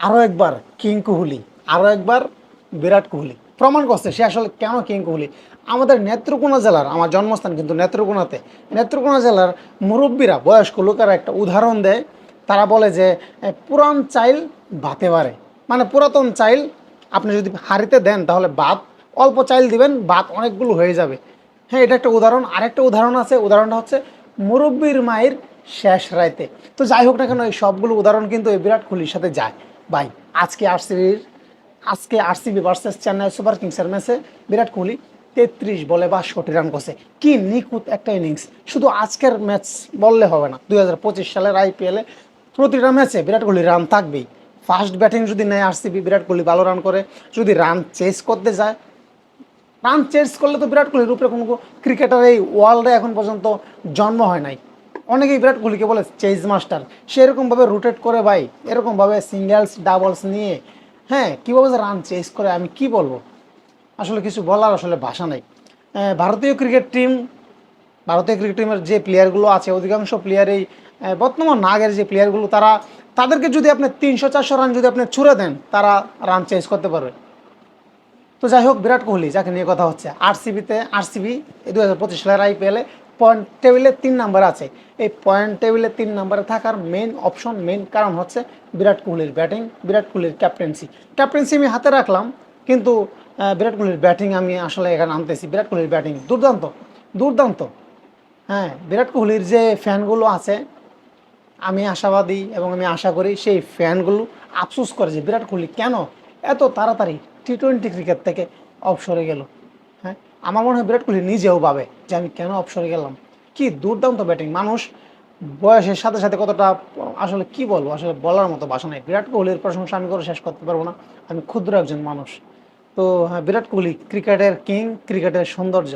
আরও একবার কিং কোহলি আরও একবার বিরাট কোহলি। প্রমাণ করছে সে আসলে কেন কিং কোহলি। আমাদের নেত্রকোনা জেলার, আমার জন্মস্থান কিন্তু নেত্রকোনাতে, নেত্রকোনা জেলার মুরব্বীরা, বয়স্ক লোকেরা একটা উদাহরণ দেয়। তারা বলে যে পুরান চাইল ভাতে পারে। মানে পুরাতন চাইল আপনি যদি হাঁড়িতে দেন তাহলে ভাত অল্প চাইল দিবেন ভাত অনেকগুলো হয়ে যাবে। হ্যাঁ এটা একটা উদাহরণ। আরেকটা উদাহরণ আছে, উদাহরণটা হচ্ছে মুরব্বীর মায়ের শেষ রাইতে। তো যাই হোক না কেন, এই সবগুলো উদাহরণ কিন্তু এই বিরাট কোহলির সাথে যায়। ভাই, আজকে আরসিবির আজকে আরসিবি ভার্সেস চেন্নাই সুপার কিংসের ম্যাচে বিরাট কোহলি তেত্রিশ বলে বা বাষট্টি রান করছে। কি নিখুঁত একটা ইনিংস শুধু আজকের ম্যাচ বললে হবে না। দুই হাজার পঁচিশ সালের আইপিএলে প্রতিটা ম্যাচে বিরাট কোহলি রান থাকবেই। ফার্স্ট ব্যাটিং যদি নেয় আরসিবি, বিরাট কোহলি ভালো রান করে। যদি রান চেস করতে যায় রান চেস করলে তো বিরাট কোহলির উপরে কোনো ক্রিকেটার এই ওয়ার্ল্ডে এখন পর্যন্ত জন্ম হয় নাই। অনেকেই বিরাট কোহলিকে বলে চেজ মাস্টার সে এরকমভাবে রোটেট করে ভাই, এরকমভাবে সিঙ্গেলস ডাবলস নিয়ে হ্যাঁ কীভাবে যে রান চেস করে, আমি কি বলব? আসলে কিছু বলার আসলে ভাষা নেই। ভারতীয় ক্রিকেট টিম ভারতীয় ক্রিকেট টিমের যে প্লেয়ারগুলো আছে, অধিকাংশ প্লেয়ারেই বর্তমান নাগের যে প্লেয়ারগুলো তারা, তাদেরকে যদি আপনি তিনশো, চারশো রান যদি আপনি ছুড়ে দেন, তারা রান চেস করতে পারবে। তো যাই হোক, বিরাট কোহলি, যাকে নিয়ে কথা হচ্ছে আরসিবিতে আরসিবি দু হাজার পঁচিশ সালের আইপিএলে পয়েন্ট টেবিলে তিন নাম্বার আছে। এই পয়েন্ট টেবিলে তিন নাম্বারে থাকার মেন অপশন মেন কারণ হচ্ছে বিরাট কোহলির ব্যাটিং বিরাট কোহলির ক্যাপ্টেন্সি ক্যাপ্টেন্সি আমি হাতে রাখলাম, কিন্তু বিরাট কোহলির ব্যাটিং আমি আসলে এখানে আনতেছি। বিরাট কোহলির ব্যাটিং দুর্দান্ত দুর্দান্ত। হ্যাঁ বিরাট কোহলির যে ফ্যানগুলো আছে, আমি আশাবাদী এবং আমি আশা করি সেই ফ্যানগুলো আফসোস করে যে বিরাট কোহলি কেন এত তাড়াতাড়ি টি টোয়েন্টি ক্রিকেট থেকে অবসরে গেল। হ্যাঁ? আমার মনে হয় বিরাট কোহলি নিজেও ভাবে যে আমি কেন অপসরে গেলাম। কি দুর্দান্ত ব্যাটিং মানুষ বয়সের সাথে সাথে কতটা, আসলে কি বলব, আসলে বলার মতো ভাষা নেই। বিরাট কোহলির প্রশংসা আমি করে শেষ করতে পারব না। আমি ক্ষুদ্র একজন মানুষ। তো হ্যাঁ বিরাট কোহলি, ক্রিকেটের কিং, ক্রিকেটের সৌন্দর্য।